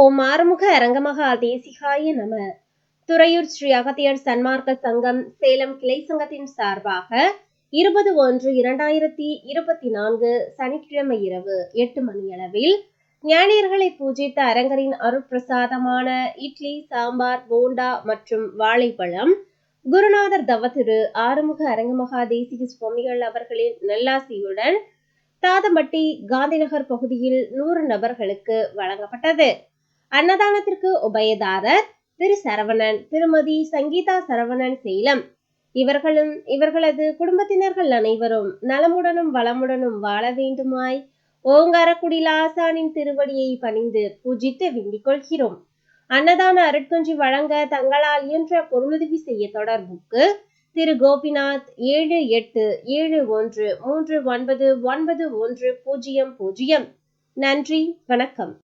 ஓம் ஆறுமுக அரங்கமகா தேசிகாய நம. துறையூர் ஸ்ரீ அகத்தியர் சன்மார்க்க சங்கம் சேலம் கிளை சங்கத்தின் சார்பாக இருபது ஒன்று இரண்டாயிரத்தி இருபத்தி நான்கு சனிக்கிழமை இரவு எட்டு மணியளவில் ஞானியர்களை பூஜித்த அரங்கரின் அருட்பிரசாதமான இட்லி சாம்பார் போண்டா மற்றும் வாழைப்பழம் குருநாதர் தவத்திரு ஆறுமுக அரங்கமகா தேசிக சுவாமிகள் அவர்களின் நல்லாசியுடன் தாதம்பட்டி காந்திநகர் பகுதியில் நூறு நபர்களுக்கு வழங்கப்பட்டது. அன்னதானத்திற்கு உபயதாரர் திரு சரவணன் திருமதி சங்கீதா சரவணன் சேலம். இவர்களும் இவர்களது குடும்பத்தினர்கள் அனைவரும் நலமுடனும் வளமுடனும் வாழ வேண்டுமாய் ஓங்காரக்குடி ஆசானின் திருவடியை பணிந்து பூஜித்து வேண்டிக் கொள்கிறோம். அன்னதான அருட்கொஞ்சி வழங்க தங்களால் இயன்ற பொருளுதவி செய்ய தொடர்புக்கு திரு கோபிநாத் ஏழு எட்டு ஏழு ஒன்று மூன்று ஒன்பது ஒன்பது ஒன்று பூஜ்ஜியம் பூஜ்ஜியம் நன்றி வணக்கம்.